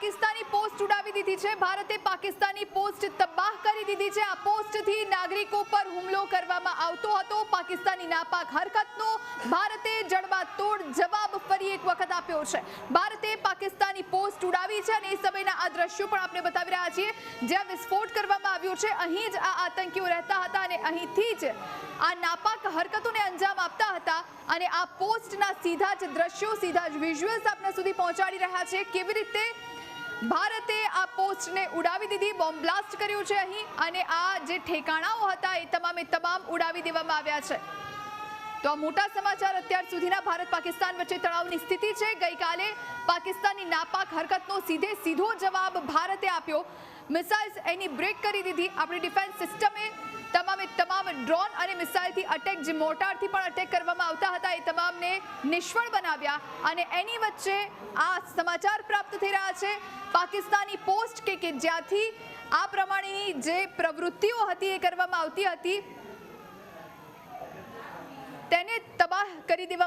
Pakistani post ઉડાવી દીધી છે. ભારતે પાકિસ્તાની પોસ્ટ તબાહ કરી દીધી છે. આ પોસ્ટથી નાગરિકો પર હુમલો કરવામાં આવતો હતો. પાકિસ્તાની નાપાક હરકતનો ભારતે જડબાતોડ જવાબ ફરી એક વખત આપ્યો છે. ભારતે પાકિસ્તાની પોસ્ટ ઉડાવી છે અને એ સમયના આ દ્રશ્યો પણ આપણે બતાવી રહ્યા છીએ. જ્યાં વિસ્ફોટ કરવામાં આવ્યો છે. અહીં જ આ આતંકીઓ રહેતા હતા અને અહીંથી જ આ નાપાક હરકતોને અંજામ આપતા હતા અને આ પોસ્ટના સીધા જ દ્રશ્યો, સીધા જ વિઝ્યુઅલ્સ આપણા સુધી પહોંચાડી રહ્યા છે. કેવી રીતે ભારતે આ પોસ્ટને ઉડાવી દીધી, બોમ્બ બ્લાસ્ટ કર્યું છે અહીં, અને આ જે ઠેકાણાઓ હતા એ તમામે તમામ ઉડાવી દેવામાં આવ્યા છે. તો આ મોટા સમાચાર અત્યાર સુધીના ભારત પાકિસ્તાન વચ્ચે તણાવની સ્થિતિ છે. ગઈકાલે પાકિસ્તાનની નાપાક હરકતનો સીધે સીધો જવાબ ભારતે આપ્યો. મિસાઇલ્સ એની બ્રેક કરી દીધી. આપણી ડિફેન્સ સિસ્ટમે તમામે ડ્રોન અને મિસાઇલથી અટેક જે મોટારથી પણ અટેક કરવામાં આવતા હતા, એ તમામને નિષ્ફળ બનાવ્યા અને એની વચ્ચે આ સમાચાર પ્રાપ્ત થઈ રહ્યા છે. પાકિસ્તાની પોસ્ટ કે કે જ્યાંથી આ પ્રમાણેની જે પ્રવૃત્તિઓ હતી એ કરવામાં આવતી હતી, તેને તબાહ કરી દેવા